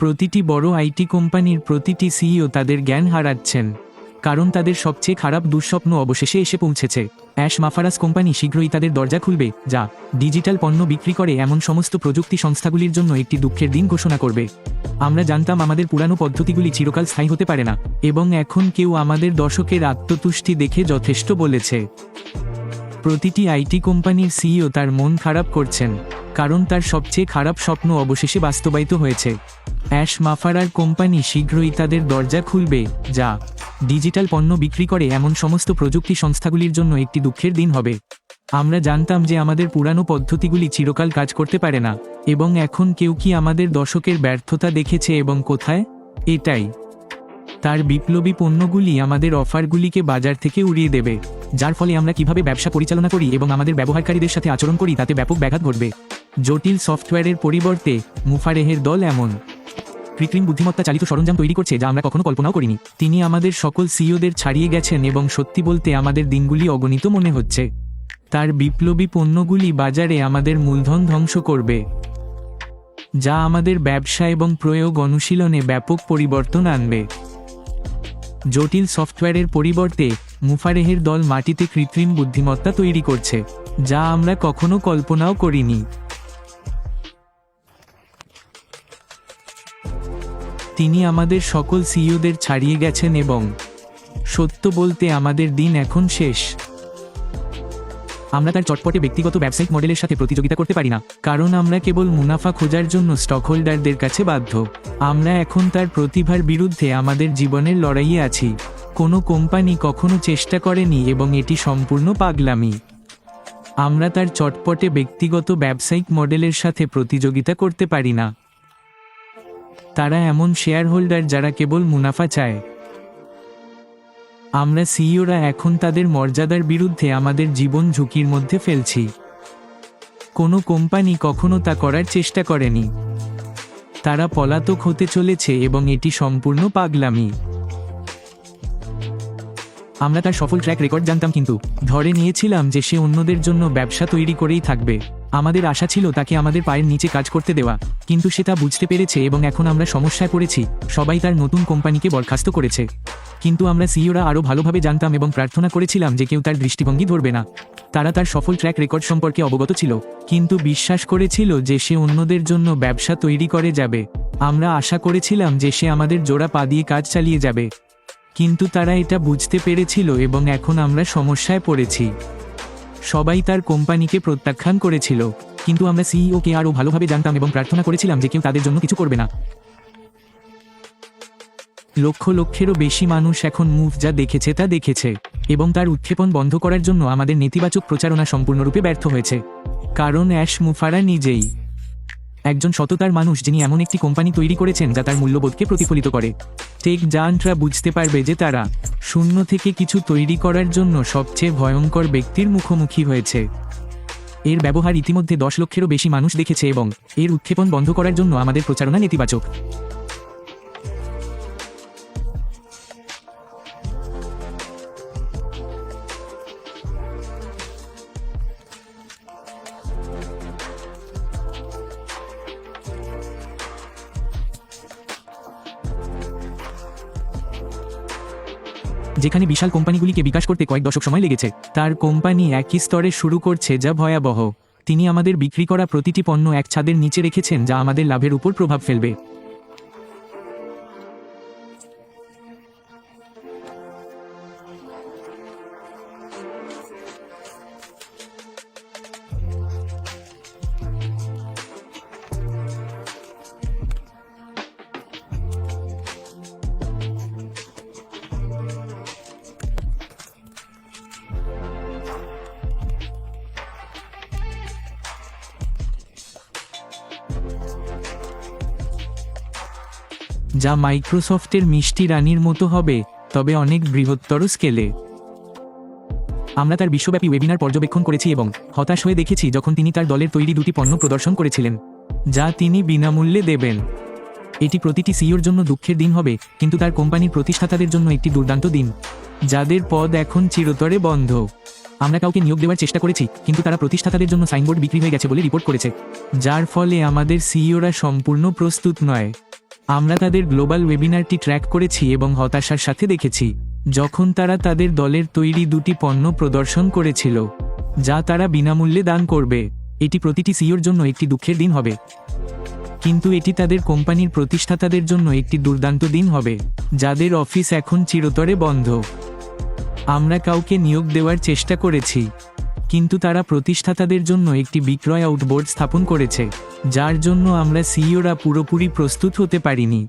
প্রতিটি বড় আইটি কোম্পানির প্রতিটি সিইও তাদের জ্ঞান হারাচ্ছেন, কারণ তাদের সবচেয়ে খারাপ দুঃস্বপ্ন অবশেষে এসে পৌঁছেছে। অ্যাশ মাফারাস কোম্পানি শীঘ্রই তাদের দরজা খুলবে, যা ডিজিটাল পণ্য বিক্রি করে এমন সমস্ত প্রযুক্তি সংস্থাগুলির জন্য একটি দুঃখের দিন ঘোষণা করবে। আমরা জানতাম আমাদের পুরানো পদ্ধতিগুলি চিরকাল স্থায়ী হতে পারে না, এবং এখন কেউ আমাদের দশকের আত্মতুষ্টি দেখে যথেষ্ট বলেছে। প্রতিটি আইটি কোম্পানির সিইও তার মন খারাপ করছেন। কারণ তার সবচেয়ে খারাপ স্বপ্ন অবশেষে বাস্তবায়িত হয়েছে। অ্যাশ মাফারার কোম্পানি শীঘ্রই তাদের দরজা খুলবে, যা ডিজিটাল পণ্য বিক্রি করে এমন সমস্ত প্রযুক্তি সংস্থাগুলির জন্য একটি দুঃখের দিন হবে। আমরা জানতাম যে আমাদের পুরানো পদ্ধতিগুলি চিরকাল কাজ করতে পারে না, এবং এখন কেউ কি আমাদের দশকের ব্যর্থতা দেখেছে এবং কোথায়? এটাই। তার বিপ্লবী পণ্যগুলি আমাদের অফারগুলিকে বাজার থেকে উড়িয়ে দেবে, যার ফলে আমরা কীভাবে ব্যবসা পরিচালনা করি এবং আমাদের ব্যবহারকারীদের সাথে আচরণ করি তাতে ব্যাপক ব্যাঘাত ঘটবে। জটিল সফটওয়্যারের পরিবর্তে মুফারেহের দল এমন। কৃত্রিম বুদ্ধিমত্তা চালিত সরঞ্জাম তৈরি করছে যা আমরা কখনো কল্পনাও করিনি। তিনি আমাদের সকল সিইওদের ছাড়িয়ে গেছেন এবং সত্যি বলতে আমাদের দিনগুলি অগণিত মনে হচ্ছে। তার বিপ্লবী পণ্যগুলি বাজারে আমাদের মূলধন ধ্বংস করবে, যা আমাদের ব্যবসা এবং প্রয়োগ অনুশীলনে ব্যাপক পরিবর্তন আনবে। জটিল সফটওয়্যারের পরিবর্তে মুফারেহের দল মাটিতে কৃত্রিম বুদ্ধিমত্তা তৈরি করছে, যা আমরা কখনো কল্পনাও করিনি। তিনি আমাদের সকল সিইওদের ছাড়িয়ে গেছেন এবং সত্য বলতে আমাদের দিন এখন শেষ। আমরা তার চটপটে ব্যক্তিগত ব্যবসায়িক মডেলের সাথে প্রতিযোগিতা করতে পারি না, কারণ আমরা কেবল মুনাফা খোঁজার জন্য স্টকহোল্ডারদের কাছে বাধ্য। আমরা এখন তার প্রতিভার বিরুদ্ধে আমাদের জীবনের লড়াইয়ে আছি। কোনো কোম্পানি কখনো চেষ্টা করেনি এবং এটি সম্পূর্ণ পাগলামি। আমরা তার চটপটে ব্যক্তিগত ব্যবসায়িক মডেলের সাথে প্রতিযোগিতা করতে পারি না। তারা এমন শেয়ার হোল্ডার যারা কেবল মুনাফা চায়। আমরা সিইওরা এখন তাদের মর্যাদার বিরুদ্ধে আমাদের জীবন ঝুঁকির মধ্যে ফেলছি। কোনো কোম্পানি কখনো তা করার চেষ্টা করেনি। তারা পলাতক হতে চলেছে এবং এটি সম্পূর্ণ পাগলামি। আমরা তার সফল ট্র্যাক রেকর্ড জানতাম কিন্তু। ধরে নিয়েছিলাম যে সে অন্যদের জন্য ব্যবসা তৈরি করেই থাকবে। আমাদের আশা ছিল তাকে আমাদের পায়ের নিচে কাজ করতে দেওয়া। কিন্তু সে তা বুঝতে পেরেছে এবং এখন আমরা সমস্যায় পড়েছি, সবাই তার নতুন কোম্পানিকে বরখাস্ত করেছে। কিন্তু আমরা সিইওরা আরও ভালোভাবে জানতাম এবং প্রার্থনা করেছিলাম যে কেউ তার দৃষ্টিভঙ্গি ধরবে না। তারা তার সফল ট্র্যাক রেকর্ড সম্পর্কে অবগত ছিল, কিন্তু বিশ্বাস করেছিল যে সে অন্যদের জন্য ব্যবসা তৈরি করে যাবে। আমরা আশা করেছিলাম যে সে আমাদের জোড়া পা দিয়ে কাজ চালিয়ে যাবে। কিন্তু তারা এটা বুঝতে পেরেছিল এবং এখন আমরা সমস্যায় পড়েছি। সবাই তার কোম্পানিকে প্রত্যাখ্যান করেছিল, কিন্তু আমরা সিইওকে আরও ভালোভাবে জানতাম এবং প্রার্থনা করেছিলাম যে কেউ তাদের জন্য কিছু করবে না। লক্ষ লক্ষেরও বেশি মানুষ এখন মুভ যা দেখেছে তা দেখেছে, এবং তার উৎক্ষেপণ বন্ধ করার জন্য আমাদের নেতিবাচক প্রচারণা সম্পূর্ণরূপে ব্যর্থ হয়েছে। কারণ অ্যাশ মুফারা নিজেই একজন সততার মানুষ যিনি এমন একটি কোম্পানি তৈরি করেছেন যা তার মূল্যবোধকে প্রতিফলিত করে। টেক জায়ান্টরা বুঝতে পারবে যে তারা শূন্য থেকে কিছু তৈরি করার জন্য সবচেয়ে ভয়ঙ্কর ব্যক্তির মুখোমুখি হয়েছে। এর ব্যবহার ইতিমধ্যে দশ লক্ষেরও বেশি মানুষ দেখেছে এবং এর উৎক্ষেপণ বন্ধ করার জন্য আমাদের প্রচারণা নেতিবাচক। যেখানে বিশাল কোম্পানিগুলিকে বিকাশ করতে কয়েক দশক সময় লেগেছে। তার কোম্পানি একই স্তরে শুরু করছে যা ভয়াবহ। তিনি আমাদের বিক্রি করা প্রতিটি পণ্য এক ছাদের নিচে রেখেছেন যা আমাদের লাভের উপর প্রভাব ফেলবে। যা মাইক্রোসফটের মিষ্টি রানীর মতো হবে, তবে অনেক বৃহত্তর স্কেলে আমরা তার বিশ্বব্যাপী ওয়েবিনার পর্যবেক্ষণ করেছি এবং হতাশ হয়ে দেখেছি যখন তিনি তার দলের তৈরি দুটি পণ্য প্রদর্শন করেছিলেন, যা তিনি বিনামূল্যে দেবেন। এটি প্রতিটি সিইওর জন্য দুঃখের দিন হবে, কিন্তু তার কোম্পানির প্রতিষ্ঠাতাদের জন্য একটি দুর্দান্ত দিন, যাদের পদ এখন চিরতরে বন্ধ। আমরা কাউকে নিয়োগ দেওয়ার চেষ্টা করেছি, কিন্তু তারা প্রতিষ্ঠাতাদের জন্য সাইনবোর্ড বিক্রি হয়ে গেছে বলে রিপোর্ট করেছে, যার ফলে আমাদের সিইওরা সম্পূর্ণ প্রস্তুত নয়। আমরা তাদের গ্লোবাল ওয়েবিনারটি ট্র্যাক করেছি এবং হতাশার সাথে দেখেছি, যখন তারা তাদের দলের তৈরি দুটি পণ্য প্রদর্শন করেছিল, যা তারা বিনামূল্যে দান করবে। এটি প্রতিটি সিওর জন্য একটি দুঃখের দিন হবে। কিন্তু এটি তাদের কোম্পানির প্রতিষ্ঠাতাদের জন্য একটি দুর্দান্ত দিন হবে, যাদের অফিস এখন চিরতরে বন্ধ। আমরা কাউকে নিয়োগ দেওয়ার চেষ্টা করেছি। কিন্তু তারা প্রতিষ্ঠাতাদের জন্য একটি বিক্রয় আউটবোর্ড স্থাপন করেছে, যার জন্য আমরা সিইওরা পুরোপুরি প্রস্তুত হতে পারিনি।